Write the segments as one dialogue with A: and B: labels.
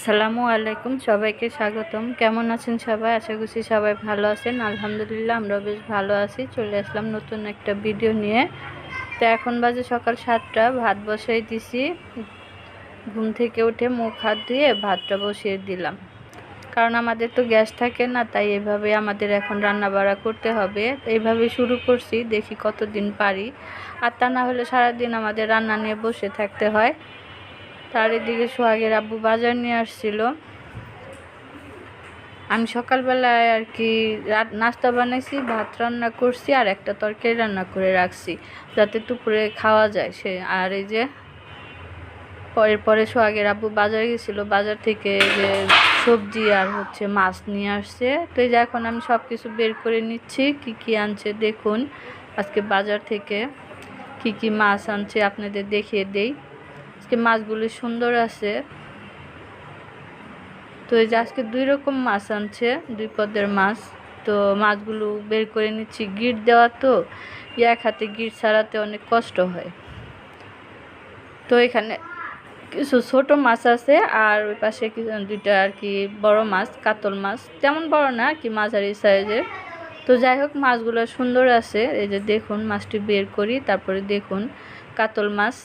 A: আসসালামু আলাইকুম, সবাইকে স্বাগতম। কেমন আছেন সবাই? আশা করছি সবাই ভালো আছেন। আলহামদুলিল্লাহ আমরা বেশ ভালো আছি। চলে আসলাম নতুন একটা ভিডিও নিয়ে। তো এখন বাজে সকাল সাতটা, ভাত বসাই দিছি। ঘুম থেকে উঠে মুখ হাত ধুয়ে ভাতটা বসিয়ে দিলাম। কারণ আমাদের তো গ্যাস থাকে না, তাই এভাবে আমাদের এখন রান্না বাড়া করতে হবে। এইভাবে শুরু করছি, দেখি কতদিন পারি। আর তা না হলে সারাদিন আমাদের রান্না নিয়ে বসে থাকতে হয়। তার এদিকে সোহাগের আব্বু বাজার নিয়ে আসছিল। আমি সকালবেলায় আর কি নাস্তা বানাইছি, ভাত রান্না করছি আর একটা তরকারি রান্না করে রাখছি যাতে দুপুরে খাওয়া যায়। সে আর এই যে পরের পরে সোহাগের আব্বু বাজার গেছিল, বাজার থেকে যে সবজি আর হচ্ছে মাছ নিয়ে আসছে। তো এই যে এখন আমি সব কিছু বের করে নিচ্ছি, কি কি আনছে দেখুন। আজকে বাজার থেকে কি কি মাছ আনছে আপনাদের দেখিয়ে দেই। আজকে মাছগুলি সুন্দর আছে। তো এই যে আজকে দুই রকম মাছ আনছে, দুই পদের মাছ। তো মাছগুলো বের করে নিচ্ছি গিট দেওয়া তো, এক হাতে গিট ছাড়াতে অনেক কষ্ট হয়। তো এখানে কিছু ছোট মাছ আছে, আর ওই পাশে দুইটা আর কি বড় মাছ, কাতল মাছ। তেমন বড় না কি মাঝারি সাইজের। তো যাই হোক, মাছগুলো সুন্দর আছে। এই যে দেখুন, মাছটি বের করি, তারপরে দেখুন, কাতল মাছ।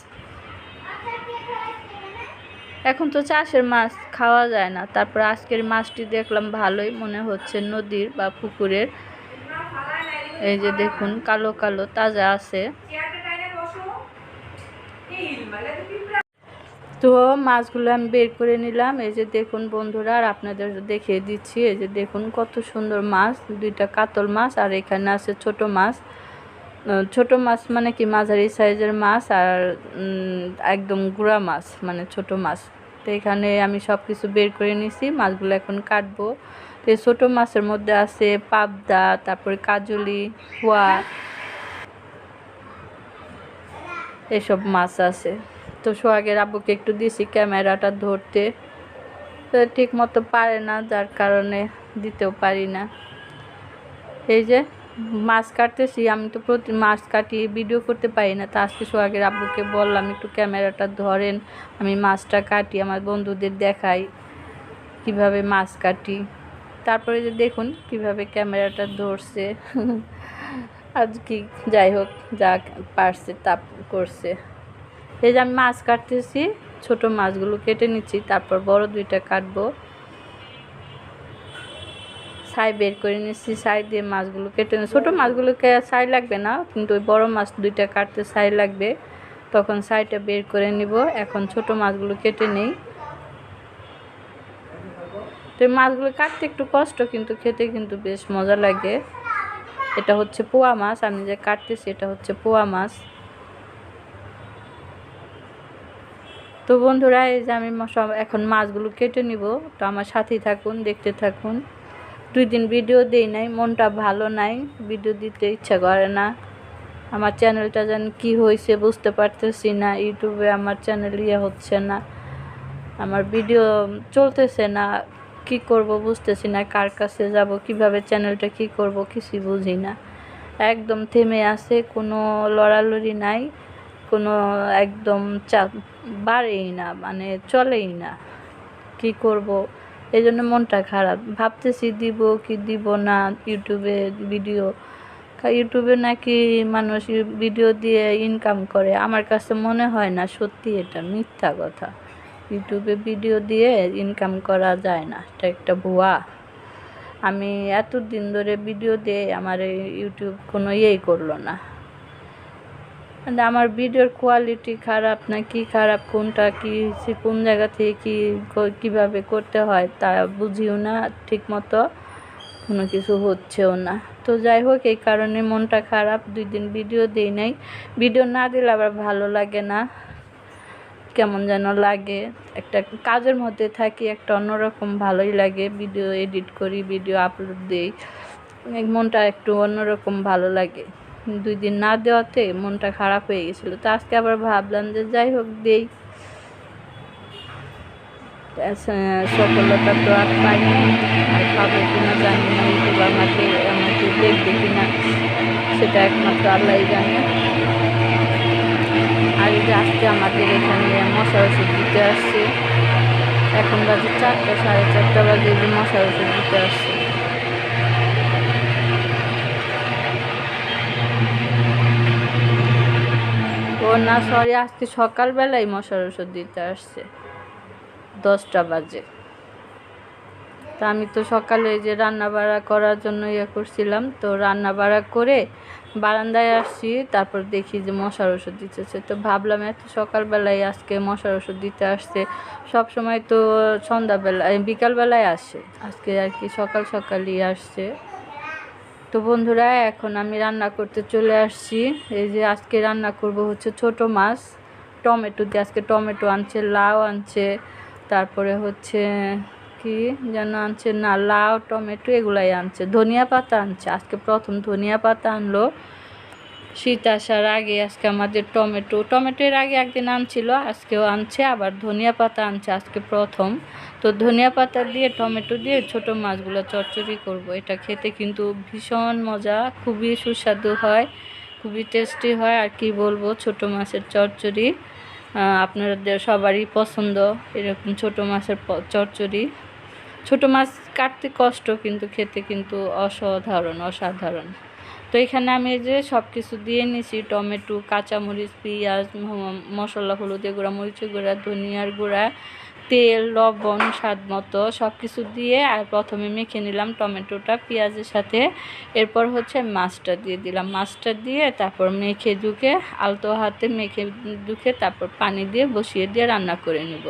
A: এখন তো চাষের মাছ খাওয়া যায় না। তারপর আজকের মাছটি দেখলাম ভালোই মনে হচ্ছে নদীর বা পুকুরের। এই যে দেখুন, কালো কালো তাজা আছে। তো মাছগুলো আমি বের করে নিলাম। এই যে দেখুন বন্ধুরা, আর আপনাদের দেখিয়ে দিচ্ছি। এই যে দেখুন কত সুন্দর মাছ, দুইটা কাতল মাছ, আর এখানে আছে ছোট মাছ। ছোট মাছ মানে কি মাঝারি সাইজের মাছ, আর একদম গুঁড়া মাছ মানে ছোট মাছ। তো এখানে আমি সব কিছু বের করে নিছি মাছগুলো এখন কাটবো। তো এই ছোটো মাছের মধ্যে আছে পাবদা, তারপরে কাজলি কুয়া এসব মাছ আছে। তো সোহাগের আব্বুকে একটু দিছি ক্যামেরাটা ধরতে। তো ঠিক মতো পারে না, যার কারণে দিতেও পারি না। এই যে মাছ কাটতেছি, আমি তো প্রতি মাছ কাটি ভিডিও করতে পারি না। তা আজকে সোহাগের আব্বুকে বললাম, একটু ক্যামেরাটা ধরেন, আমি মাছটা কাটি, আমার বন্ধুদের দেখাই, কীভাবে মাছ কাটি। তারপরে যে দেখুন, কীভাবে ক্যামেরাটা ধরছে। আজ কি যাই হোক, যা পারছে তা করছে। এই যে আমি মাছ কাটতেছি, ছোট মাছগুলো কেটে নিচ্ছি, তারপর বড় দুইটা কাটবো। ছাই বের করে নিচ্ছি ছাই দিয়ে মাছগুলো কেটে ছোটো মাছগুলোকে ছাই লাগবে না, কিন্তু ওই বড়ো মাছ দুইটা কাটতে ছাই লাগবে। তখন ছাইটা বের করে নিব। এখন ছোট মাছগুলো কেটে নেই। তো মাছগুলো কাটতে একটু কষ্ট, কিন্তু খেতে কিন্তু বেশ মজা লাগে। এটা হচ্ছে পোয়া মাছ, আমি যে কাটতেছি এটা হচ্ছে পোয়া মাছ। তো বন্ধুরা, এই যে আমি এখন মাছগুলো কেটে নিব। তো আমার সাথেই থাকুন, দেখতে থাকুন। দুই দিন ভিডিও দিই নাই, মনটা ভালো নাই ভিডিও দিতে ইচ্ছা করে না। আমার চ্যানেলটা যেন কি হয়েছে বুঝতে পারতেছি না, ইউটিউবে আমার চ্যানেল ইয়ে হচ্ছে না, আমার ভিডিও চলতেছে না, কি করব বুঝতেছি না, কার কাছে যাব, কীভাবে চ্যানেলটা কি করব কিছুই বুঝি না। একদম থেমে আছে, কোনো লড়ালড়ি নাই, কোনো একদম চা বাড়েই না মানে চলেই না, কি করব? এই জন্য মনটা খারাপ। ভাবতেছি দিব কি দিব না ইউটিউবে ভিডিও। ইউটিউবে নাকি মানুষ ভিডিও দিয়ে ইনকাম করে। আমার কাছে মনে হয় না সত্যি এটা মিথ্যা কথা। ইউটিউবে ভিডিও দিয়ে ইনকাম করা যায় না। এটা একটা ভুয়া। আমি এতদিন ধরে ভিডিও দিয়ে আমার ইউটিউব কোনো ইয়েই করল না। আমার ভিডিওর কোয়ালিটি খারাপ না, কি খারাপ, কোনটা কি কোন জায়গা থেকে কী কীভাবে করতে হয় তা বুঝিও না ঠিক মতো কোনো কিছু হচ্ছেও না। তো যাই হোক, এই কারণে মনটা খারাপ, দুই দিন ভিডিও দিই নাই। ভিডিও না দিলে আবার ভালো লাগে না। কেমন যেন লাগে। একটা কাজের মধ্যে থাকি, একটা অন্যরকম ভালোই লাগে। ভিডিও এডিট করি, ভিডিও আপলোড দিই। মনটা একটু অন্যরকম ভালো লাগে। দুই দিন না দেওয়াতে মনটা খারাপ হয়ে গেছিল। তো আজকে আবার ভাবলাম যে যাই হোক, দেই। সফলতা তো আর পাইনি আর পাবো কিনা জানি না, ইউটিউব আমাকে আমাকে দেখবে কিনা, সেটা একমাত্র আল্লাহ জানে। আর এই যে আজকে আমাদের এখানে মশা ওষুধ দিতে আসছে। এখন বাজে চারটা, সাড়ে চারটা বাজে যে মশার ওষুধ দিতে আসছে। না সরি আজকে সকালবেলায় মশার ওষুধ দিতে আসছে। দশটা বাজে। তা আমি তো সকালে যে রান্না বাড়া করার জন্য ইয়ে করছিলাম, তো রান্না বাড়া করে বারান্দায় আসছি, তারপর দেখি যে মশার ওষুধ দিতেছে। তো ভাবলাম এত সকালবেলায় আজকে মশার ওষুধ দিতে আসছে, সব সময় তো সন্ধ্যাবেলা বিকালবেলায় আসে। আজকে আর কি সকাল সকালই আসছে। তো বন্ধুরা, এখন আমি রান্না করতে চলে আসছি। এই যে আজকে রান্না করব হচ্ছে ছোট মাছ, টমেটো দিয়ে। আজকে টমেটো আনছে, লাউ আনছে, তারপরে হচ্ছে কি যেন আনছে না, লাউ, টমেটো এগুলাই আনছে, ধনিয়া পাতা আনছে। আজকে প্রথম ধনিয়া পাতা আনলো। শীত আসার আগে আজকে আমাদের টমেটো। টমেটোর আগে একদিন আনছিল, আজকেও আনছে, আবার ধনিয়া পাতা আনছে, আজকে প্রথম। তো ধনিয়া পাতা দিয়ে, টমেটো দিয়ে ছোট মাছগুলো চচ্চড়ি করব। এটা খেতে কিন্তু ভীষণ মজা, খুবই সুস্বাদু হয়, খুবই টেস্টি হয়, আর কি বলব, ছোট মাছের চচ্চড়ি। আপনাদের সবারই পছন্দ, এরকম ছোট মাছের চচ্চড়ি। ছোট মাছ কাটতে কষ্ট, কিন্তু খেতে কিন্তু অসাধারণ অসাধারণ। তো এখানে আমি যে সব কিছু দিয়ে নিছি, টমেটো, কাঁচামরিচ, পেঁয়াজ মশলা হলুদের গুঁড়া মরিচের গুঁড়া, ধনিয়ার গুঁড়া, তেল, লবণ, স্বাদ মতো সব কিছু দিয়ে আর প্রথমে মেখে নিলাম টমেটোটা পেঁয়াজের সাথে। এরপর হচ্ছে মাছটা দিয়ে দিলাম। মাছটা দিয়ে তারপর মেখে দুকে আলতো হাতে মেখে দুকে তারপর পানি দিয়ে বসিয়ে দিয়ে রান্না করে নিব।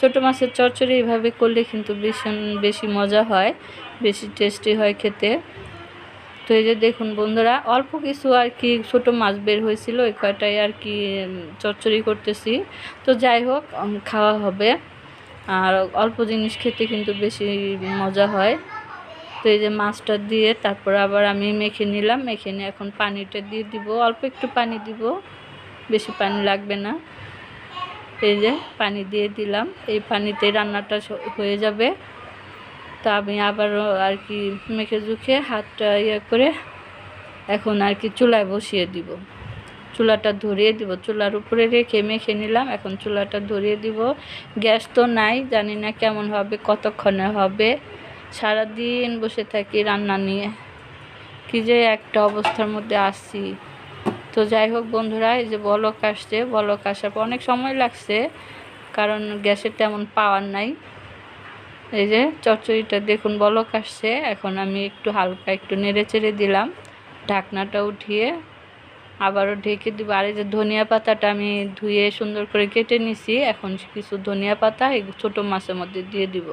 A: ছোটো মাছের চচ্চড়ি এইভাবে করলে কিন্তু ভীষণ বেশি মজা হয়, বেশি টেস্টি হয় খেতে। তো এই যে দেখুন বন্ধুরা, অল্প কিছু আর কি ছোট মাছ বের হয়েছিল ওই কয়টাই আর কি চচ্চড়ি করতেছি। তো যাই হোক খাওয়া হবে। আর অল্প জিনিস খেতে কিন্তু বেশি মজা হয়। তো এই যে মাছটা দিয়ে তারপর আবার আমি মেখে নিলাম, মেখে নিয়ে এখন পানিটা দিয়ে দিব। অল্প একটু পানি দিব, বেশি পানি লাগবে না। এই যে পানি দিয়ে দিলাম। এই পানিতে রান্নাটা হয়ে যাবে। তা আমি আবারও আর কি মেখে জুখে হাতটা ইয়ে করে এখন আর কি চুলায় বসিয়ে দিব। চুলাটা ধরিয়ে দিব। চুলার উপরে রেখে মেখে নিলাম। এখন চুলাটা ধরিয়ে দিব। গ্যাস তো নাই, জানি না কেমন হবে, কতক্ষণে হবে। সারাদিন বসে থাকি রান্না নিয়ে। কি যে একটা অবস্থার মধ্যে আসছি তো যাই হোক বন্ধুরা, এই যে বলক আসছে। বলক আসার পর অনেক সময় লাগছে, কারণ গ্যাসের তেমন পাওয়ার নাই। এই যে চচ্চড়িটা দেখুন, বলক আসছে। এখন আমি একটু হালকা একটু নেড়ে চেড়ে দিলাম। ঢাকনাটা উঠিয়ে আবারও ঢেকে দিব। আর এই যে ধনিয়া পাতাটা আমি ধুয়ে সুন্দর করে কেটে নিছি। এখন কিছু ধনিয়া পাতা, এই ছোটো মাছের মধ্যে দিয়ে দিব।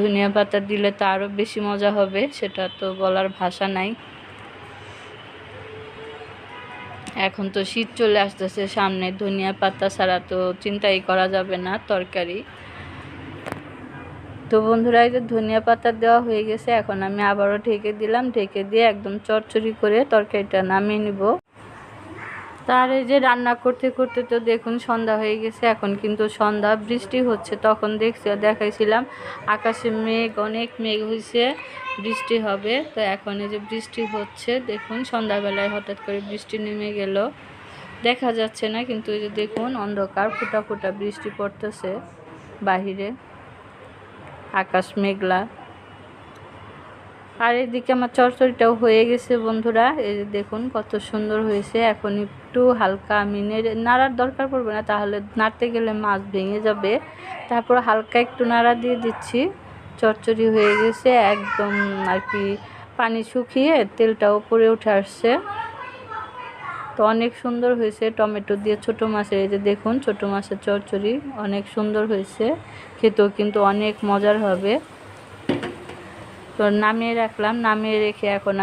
A: ধনিয়া পাতা দিলে তো আরও বেশি মজা হবে, সেটা তো বলার ভাষা নাই। এখন তো শীত চলে আসতেছে সামনে। ধনিয়া পাতা ছাড়া তো চিন্তাই করা যাবে না, তরকারি। তো বন্ধুরা, এই যে ধনিয়া পাতা দেওয়া হয়ে গেছে, এখন আমি আবারও ঢেকে দিলাম। ঢেকে দিয়ে একদম চচ্চড়ি করে তরকারিটা নামিয়ে নিব। তার এই যে রান্না করতে করতে তো দেখুন সন্ধ্যা হয়ে গেছে, এখন কিন্তু সন্ধ্যা, বৃষ্টি হচ্ছে, তখন দেখছি দেখাইছিলাম, আকাশে মেঘ, অনেক মেঘ হয়েছে বৃষ্টি হবে। তো এখন এই যে বৃষ্টি হচ্ছে, দেখুন সন্ধ্যাবেলায় হঠাৎ করে বৃষ্টি নেমে গেল। দেখা যাচ্ছে না, কিন্তু এই যে দেখুন অন্ধকার, ফোঁটা ফোঁটা বৃষ্টি পড়তেছে বাহিরে। আকাশ মেঘলা। আর এদিকে আমার চরচড়িটাও হয়ে গেছে বন্ধুরা। এই দেখুন কত সুন্দর হয়েছে। এখন একটু হালকা আমি নেড়ে নাড়ার দরকার পড়বে না, তাহলে নাড়তে গেলে মাছ ভেঙে যাবে। তারপর হালকা একটু নাড়া দিয়ে দিচ্ছি। চরচড়ি হয়ে গেছে, একদম আর কি পানি শুকিয়ে তেলটা উপরে উঠে আসছে। তো অনেক সুন্দর হয়েছে টমেটো দিয়ে ছোট মাছের, এই যে দেখুন ছোট মাছের চচ্চড়ি অনেক সুন্দর হয়েছে, খেতেও কিন্তু অনেক মজার হবে। তো নামিয়ে রাখলাম, নামিয়ে রেখে এখন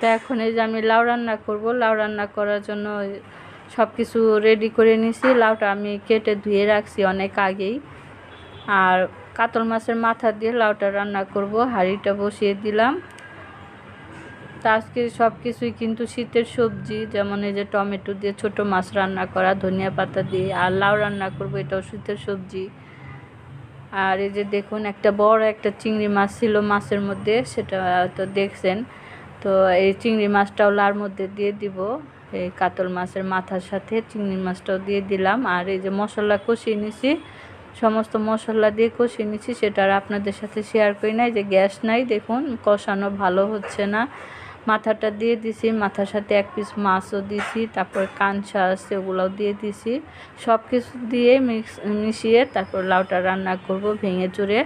A: তো এখন এই যে আমি লাউ রান্না করব, লাউ রান্না করার জন্য সব কিছু রেডি করে নিয়েছি লাউটা আমি কেটে ধুয়ে রাখছি অনেক আগেই। আর কাতল মাছের মাথা দিয়ে লাউটা রান্না করব, হাঁড়িটা বসিয়ে দিলাম। তা আজকে সব কিছুই কিন্তু শীতের সবজি, যেমন এই যে টমেটো দিয়ে ছোট মাছ রান্না করা, ধনিয়া পাতা দিয়ে, আর লাউ রান্না করব, এটাও শীতের সবজি। আর এই যে দেখুন, একটা বড় একটা চিংড়ি মাছ ছিল মাছের মধ্যে, সেটা তো দেখছেন। তো এই চিংড়ি মাছটাও লার মধ্যে দিয়ে দিব। এই কাতল মাছের মাথার সাথে চিংড়ি মাছটাও দিয়ে দিলাম। আর এই যে মশলা কষিয়ে নিছি, সমস্ত মশলা দিয়ে কষিয়ে নিছি, সেটা আর আপনাদের সাথে শেয়ার করি নাই যে গ্যাস নাই, দেখুন, কষানো ভালো হচ্ছে না। মাথাটা দিয়ে দিছি, মাথার সাথে এক পিস মাছও দিছি, তারপর কাঞ্চা আছে ওগুলোও দিয়ে দিছি। সব কিছু দিয়ে মিক্স মিশিয়ে তারপর লাউটা রান্না করব ভেঙে চুরে।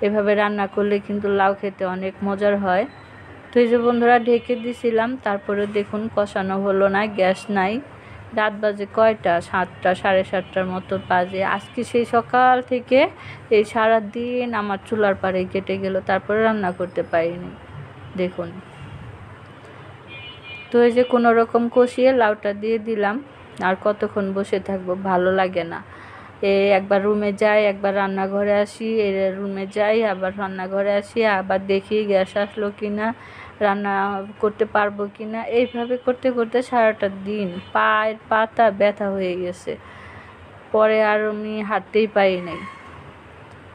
A: এভাবে রান্না করলে কিন্তু লাউ খেতে অনেক মজার হয়। তো এই যে বন্ধুরা, ঢেকে দিছিলাম, তারপরে দেখুন কষানো হলো না, গ্যাস নাই। রাত বাজে কয়টা? সাতটা, সাড়ে সাতটার মতো বাজে। আজকে সেই সকাল থেকে এই সারা দিন আমার চুলার পাড়ে কেটে গেল, তারপরে রান্না করতে পারিনি। দেখুন। তো এই যে কোনো রকম কষিয়ে লাউটা দিয়ে দিলাম। আর কতক্ষণ বসে থাকব ভালো লাগে না। এ একবার রুমে যাই, একবার রান্নাঘরে আসি এর রুমে যাই, আবার রান্নাঘরে আসি, আবার দেখি গ্যাস আসলো কি না রান্না করতে পারব কি না এইভাবে করতে করতে সারাটা দিন পায়ের পাতা ব্যথা হয়ে গেছে। পরে আর আমি হাঁটতেই পারি নাই।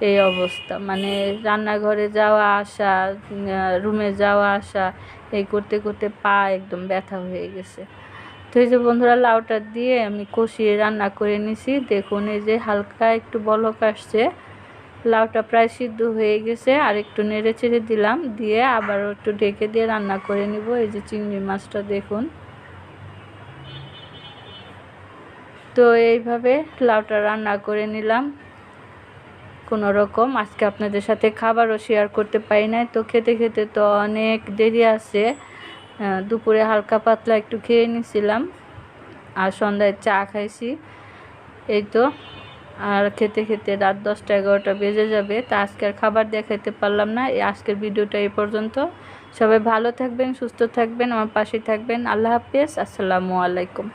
A: এই অবস্থা। মানে রান্নাঘরে যাওয়া আসা রুমে যাওয়া আসা এই করতে করতে পা একদম ব্যথা হয়ে গেছে। তো এই যে বন্ধুরা, লাউটা দিয়ে আমি কষিয়ে রান্না করে নিছি। দেখুন, এই যে হালকা একটু বলক আসছে। লাউটা প্রায় সিদ্ধ হয়ে গেছে। আর একটু নেড়ে চেড়ে দিলাম। দিয়ে আবার একটু ঢেকে দিয়ে রান্না করে নিব। এই যে চিংড়ি মাছটা দেখুন। তো এইভাবে লাউটা রান্না করে নিলাম। কোনো রকম। আজকে আপনাদের সাথে খাবারও শেয়ার করতে পারি নাই। তো খেতে খেতে তো অনেক দেরি আছে। দুপুরে হালকা পাতলা একটু খেয়ে নিছিলাম। আর সন্ধ্যায় চা খাইছি। এই তো। আর খেতে খেতে রাত দশটা এগারোটা বেজে যাবে। তা আজকের খাবার দেখাইতে পারলাম না। এই আজকের ভিডিওটা এই পর্যন্ত। সবাই ভালো থাকবেন, সুস্থ থাকবেন, আমার পাশে থাকবেন। আল্লাহ হাফেজ। আসসালামু আলাইকুম।